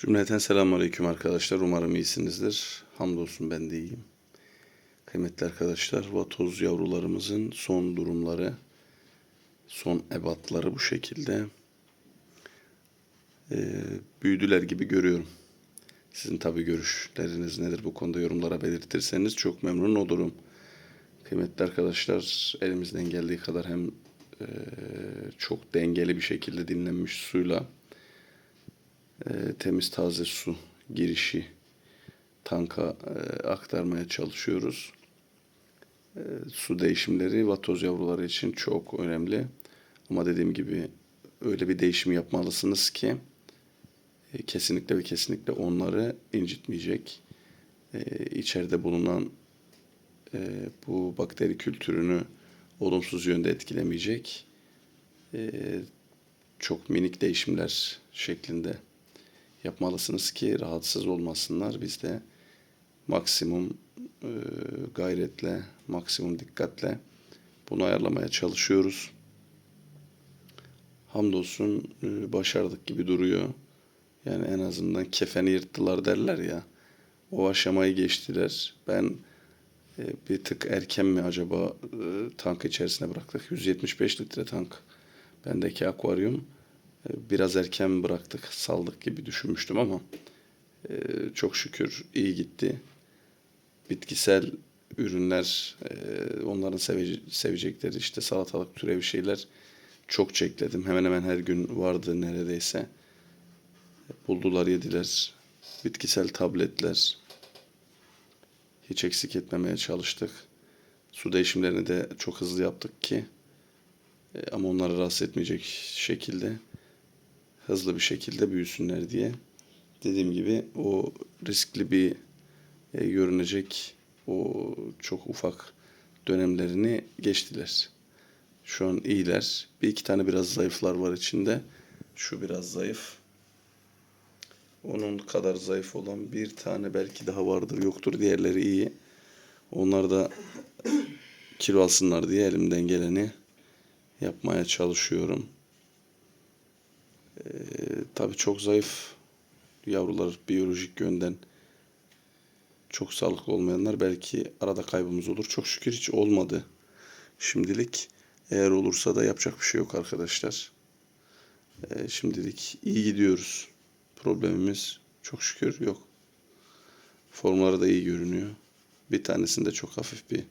Cümleten selamun aleyküm arkadaşlar. Umarım iyisinizdir. Hamdolsun ben de iyiyim. Kıymetli arkadaşlar, vatoz yavrularımızın son durumları, son ebatları bu şekilde. Ee, büyüdüler gibi görüyorum. Sizin tabi görüşleriniz nedir bu konuda yorumlara belirtirseniz çok memnun olurum. Kıymetli arkadaşlar, elimizden geldiği kadar hem e, çok dengeli bir şekilde dinlenmiş suyla e, temiz taze su girişi tanka e, aktarmaya çalışıyoruz. E, su değişimleri vatoz yavruları için çok önemli. Ama dediğim gibi öyle bir değişim yapmalısınız ki e, kesinlikle ve kesinlikle onları incitmeyecek. E, içeride bulunan e, bu bakteri kültürünü olumsuz yönde etkilemeyecek. E, çok minik değişimler şeklinde yapmalısınız ki rahatsız olmasınlar. Biz de maksimum e, gayretle, maksimum dikkatle bunu ayarlamaya çalışıyoruz. Hamdolsun e, başardık gibi duruyor. Yani en azından kefeni yırttılar derler ya. O aşamayı geçtiler. Ben e, bir tık erken mi acaba e, tank içerisine bıraktık. 175 litre tank. Bendeki akvaryum biraz erken bıraktık, saldık gibi düşünmüştüm ama e, çok şükür iyi gitti. Bitkisel ürünler, e, onların sevece- sevecekleri işte salatalık türevi şeyler çok çekledim. Hemen hemen her gün vardı neredeyse. Buldular, yediler. Bitkisel tabletler. Hiç eksik etmemeye çalıştık. Su değişimlerini de çok hızlı yaptık ki e, ama onları rahatsız etmeyecek şekilde hızlı bir şekilde büyüsünler diye. Dediğim gibi o riskli bir e, görünecek o çok ufak dönemlerini geçtiler. Şu an iyiler. Bir iki tane biraz zayıflar var içinde. Şu biraz zayıf. Onun kadar zayıf olan bir tane belki daha vardır yoktur. Diğerleri iyi. Onlar da kilo alsınlar diye elimden geleni yapmaya çalışıyorum. Tabii çok zayıf yavrular biyolojik yönden çok sağlıklı olmayanlar belki arada kaybımız olur. Çok şükür hiç olmadı şimdilik. Eğer olursa da yapacak bir şey yok arkadaşlar. Ee, şimdilik iyi gidiyoruz. Problemimiz çok şükür yok. Formları da iyi görünüyor. Bir tanesinde çok hafif bir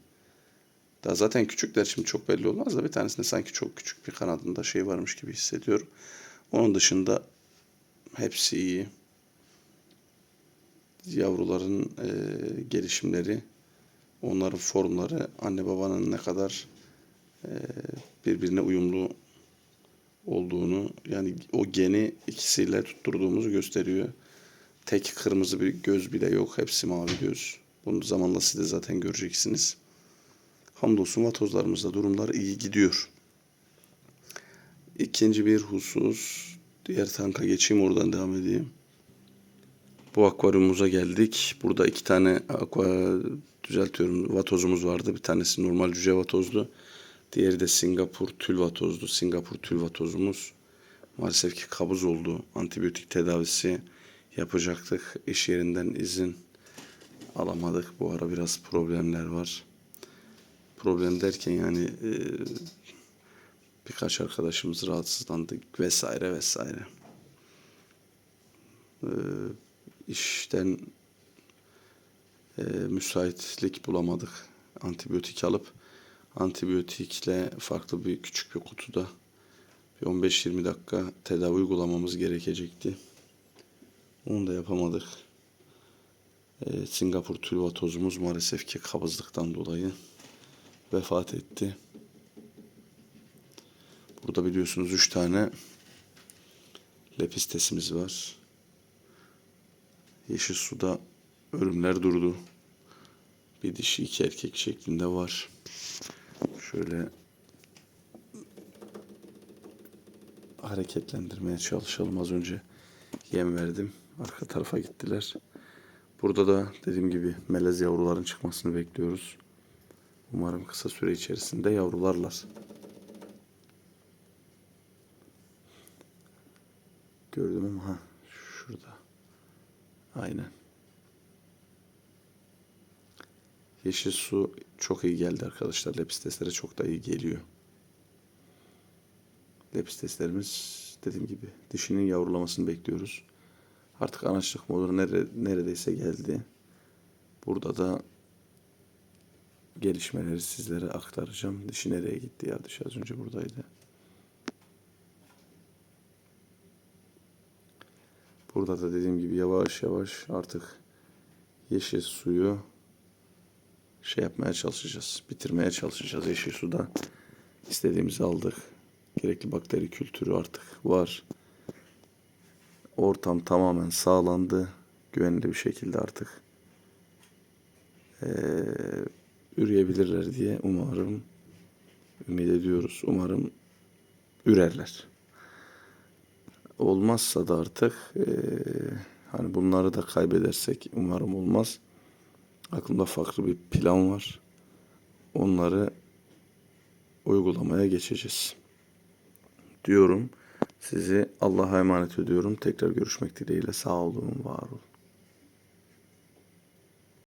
daha zaten küçükler şimdi çok belli olmaz da bir tanesinde sanki çok küçük bir kanadında şey varmış gibi hissediyorum. Onun dışında hepsi iyi. Yavruların e, gelişimleri, onların formları, anne babanın ne kadar e, birbirine uyumlu olduğunu, yani o geni ikisiyle tutturduğumuzu gösteriyor. Tek kırmızı bir göz bile yok, hepsi mavi göz. Bunu zamanla siz de zaten göreceksiniz. Hamdolsun vatozlarımızda durumlar iyi gidiyor. İkinci bir husus. Diğer tanka geçeyim oradan devam edeyim. Bu akvaryumumuza geldik. Burada iki tane aqua, düzeltiyorum vatozumuz vardı. Bir tanesi normal cüce vatozdu. Diğeri de Singapur tül vatozdu. Singapur tül vatozumuz maalesef ki kabuz oldu. Antibiyotik tedavisi yapacaktık. İş yerinden izin alamadık. Bu ara biraz problemler var. Problem derken yani e, birkaç arkadaşımız rahatsızlandı vesaire vesaire. Ee, işten e, müsaitlik bulamadık. Antibiyotik alıp antibiyotikle farklı bir küçük bir kutuda bir 15-20 dakika tedavi uygulamamız gerekecekti. Onu da yapamadık. Ee, Singapur tülvatozumuz maalesef ki kabızlıktan dolayı vefat etti. Burada biliyorsunuz üç tane lepistesimiz var. Yeşil suda ölümler durdu. Bir dişi iki erkek şeklinde var. Şöyle hareketlendirmeye çalışalım. Az önce yem verdim. Arka tarafa gittiler. Burada da dediğim gibi melez yavruların çıkmasını bekliyoruz. Umarım kısa süre içerisinde yavrularlar. Gördüm ama ha şurada. Aynen. Yeşil su çok iyi geldi arkadaşlar. Lepisteslere çok da iyi geliyor. Lepisteslerimiz dediğim gibi dişinin yavrulamasını bekliyoruz. Artık anaçlık modu nere, neredeyse geldi. Burada da gelişmeleri sizlere aktaracağım. Dişi nereye gitti ya? Dişi az önce buradaydı. Burada da dediğim gibi yavaş yavaş artık yeşil suyu şey yapmaya çalışacağız. Bitirmeye çalışacağız yeşil suda. İstediğimizi aldık. Gerekli bakteri kültürü artık var. Ortam tamamen sağlandı. Güvenli bir şekilde artık eee, üreyebilirler diye umarım ümit ediyoruz. Umarım ürerler. Olmazsa da artık eee, hani bunları da kaybedersek umarım olmaz. Aklımda farklı bir plan var. Onları uygulamaya geçeceğiz. Diyorum. Sizi Allah'a emanet ediyorum. Tekrar görüşmek dileğiyle. Sağ olun, var olun.